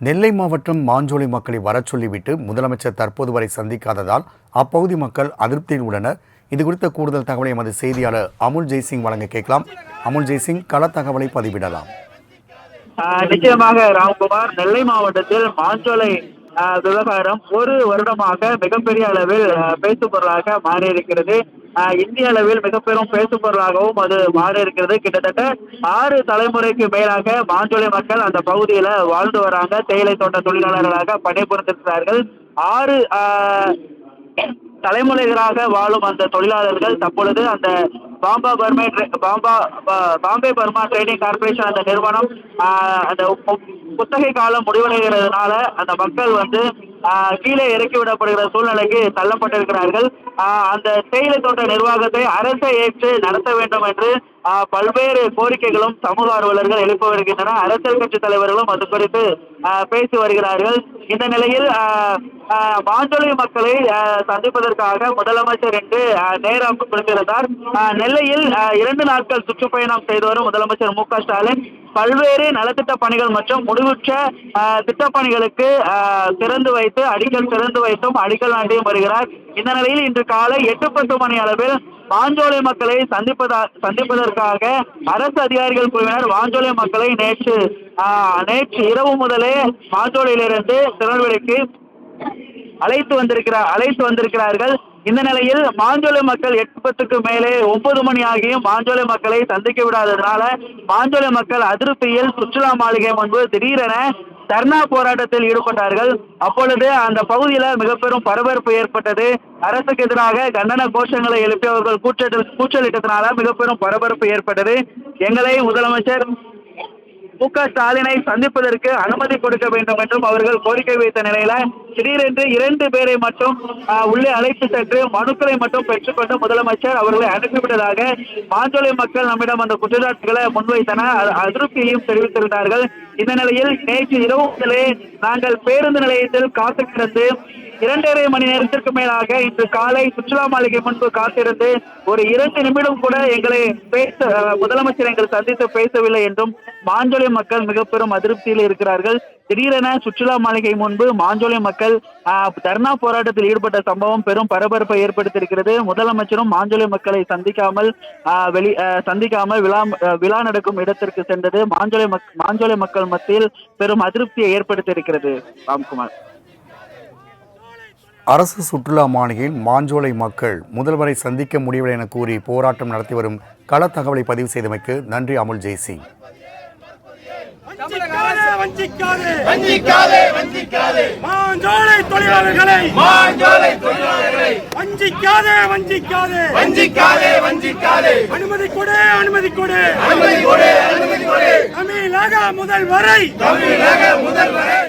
நெல்லை மாவட்டம் மாஞ்சோலை மக்களை வரச் சொல்லிவிட்டு முதலமைச்சர் தற்போது வரை சந்திக்காததால் அப்பகுதி மக்கள் அதிருப்தியில் உள்ளனர். இது குறித்த கூடுதல் தகவலை எமது செய்தியாளர் அமுல் ஜெய்சிங் வழங்க கேட்கலாம். அமுல் ஜெய்சிங் கள தகவலை பதிவிடலாம். ஆஹ் நிச்சயமாக ராம்குமார் நெல்லை மாவட்டத்தில் மாஞ்சோலை ஆஹ் விவகாரம் ஒரு வருடமாக மிகப்பெரிய அளவில் ஆஹ் பேசு பொருளாக மாறி இருக்கிறது இந்திய அளவில் மிக பெரும் பேசு அது மாறி இருக்கிறது கிட்டத்தட்ட ஆறு தலைமுறைக்கு மேலாக மாஞ்சோலை மக்கள் அந்த பகுதியில வாழ்ந்து வராங்க. தேயிலை தோட்ட தொழிலாளர்களாக பணிபுரிந்திருக்கிறார்கள். ஆறு தலைமுறைகளாக வாழும் அந்த தொழிலாளர்கள் தற்பொழுது அந்த பாம்பா பர்மே பாம்பா பாம்பே பர்மா ட்ரேடிங் கார்பரேஷன் அந்த நிறுவனம் அந்த புத்தகை குத்தகை காலம் முடிவடைகிறதுனால அந்த மக்கள் வந்து கீழே இறக்கி விடப்படுகிற சூழ்நிலைக்கு தள்ளப்பட்டிருக்கிறார்கள். ஆஹ், அந்த தேயிலை தோட்ட நிர்வாகத்தை அரசை ஏற்று நடத்த வேண்டும் என்று பல்வேறு கோரிக்கைகளும் சமூக ஆர்வலர்கள் எழுப்பி வருகின்றன அரசியல் கட்சி தலைவர்களும் அது குறித்து பேசி வருகிறார்கள். இந்த நிலையில் ஆஹ், மக்களை சந்திப்பதற்காக முதலமைச்சர் என்று நேரம் கொடுத்திருந்தார் நெல்லையில் இரண்டு நாட்கள் சுற்றுப்பயணம் செய்து வரும் முதலமைச்சர் மு க ஸ்டாலின். பல்வேறு நலத்திட்ட பணிகள் மற்றும் முடிவுற்ற திட்டப்பணிகளுக்கு திறந்து வைத்து அடிக்கல் திறந்து வைத்தும் அடிக்கல் நாட்டியும் வருகிறார். இந்த நிலையில் இன்று காலை எட்டு பத்து மணி அளவில் மாஞ்சோலை மக்களை சந்திப்பதா சந்திப்பதற்காக அரசு அதிகாரிகள் குழுவினர் மாஞ்சோலை மக்களை நேற்று நேற்று இரவு முதலே மாஞ்சோலையிலிருந்து திருநெல்வேலிக்கு அழைத்து வந்திருக்கிறார் அழைத்து வந்திருக்கிறார்கள். இந்த நிலையில் மாஞ்சோலை மக்கள் எட்டு பத்துக்கு மேலே ஒன்பது மணி ஆகியும் மாஞ்சோலை மக்களை சந்திக்க விடாததுனால மாஞ்சோலை மக்கள் அதிருப்தியில் சுற்றுலா மாளிகை முன்பு திடீரென தர்ணா போராட்டத்தில் ஈடுபட்டார்கள். அப்பொழுது அந்த பகுதியில மிக பெரும் பரபரப்பு ஏற்பட்டது. அரசுக்கு எதிராக கண்டன கோஷங்களை எழுப்பி அவர்கள் கூச்சல் கூச்சலிட்டதுனால மிக பெரும் பரபரப்பு ஏற்பட்டது. எங்களை முதலமைச்சர் மு க ஸ்டாலினை சந்திப்பதற்கு அனுமதி கொடுக்க வேண்டும் என்றும் அவர்கள் கோரிக்கை வைத்த நிலையில திடீரென்று இரண்டு பேரை மட்டும் ஆஹ், உள்ளே அழைத்து சென்று மனுக்களை மட்டும் பெற்றுக்கொண்டு முதலமைச்சர் அவர்களை அனுப்பிவிட்டதாக மாஞ்சோலை மக்கள் நம்மிடம் அந்த குற்றச்சாட்டுகளை முன்வைத்தன. அதிருப்தியையும் தெரிவித்திருந்தார்கள். இந்த நிலையில் நேற்று இரவு முதலே நாங்கள் பேருந்து நிலையத்தில் காத்து கிடந்து இரண்டரை மணி நேரத்திற்கு மேலாக இன்று காலை சுற்றுலா மாளிகை முன்பு காத்திருந்து ஒரு இரண்டு நிமிடம் கூட எங்களை பேச முதலமைச்சர் எங்களை சந்தித்து பேசவில்லை என்றும் மாஞ்சோலை மக்கள் மிக பெரும் அதிருப்தியில் இருக்கிறார்கள். திடீரென சுற்றுலா மாளிகை முன்பு மாஞ்சோலை மக்கள் தர்ணா போராட்டத்தில் ஈடுபட்ட சம்பவம் பெரும் பரபரப்பை ஏற்படுத்தியிருக்கிறது. முதலமைச்சரும் மாஞ்சோலை மக்களை சந்திக்காமல் ஆஹ், வெளி சந்திக்காமல் விழா விழா நடக்கும் இடத்திற்கு சென்றது. மாஞ்சோலை மக் மாஞ்சோலை மக்கள் மத்தியில் பெரும் அதிருப்தியை ஏற்படுத்தியிருக்கிறது. ராம்குமார். அரசு சுற்றுலா மாளிகையில் மாஞ்சோலை மக்கள் முதல்வரை சந்திக்க முடியவில்லை என கூறி போராட்டம் நடத்தி வரும் கள தகவலை பதிவு செய்தமைக்கு நன்றி அமுல் ஜெய்சிங் வஞ்சிக்காதே வஞ்சிக்காதே. வஞ்சிக்காதே வஞ்சிக்காதே. மாஞ்சோலை தொழிலாளர்களை. மாஞ்சோலை தொழிலாளர்களை. வஞ்சிக்காதே வஞ்சிக்காதே. வஞ்சிக்காதே வஞ்சிக்காதே. அனுமதி கொடு அனுமதி கொடு. அனுமதி கொடு அனுமதி கொடு. தமிழக முதல்வரை. தமிழக முதல்வரை.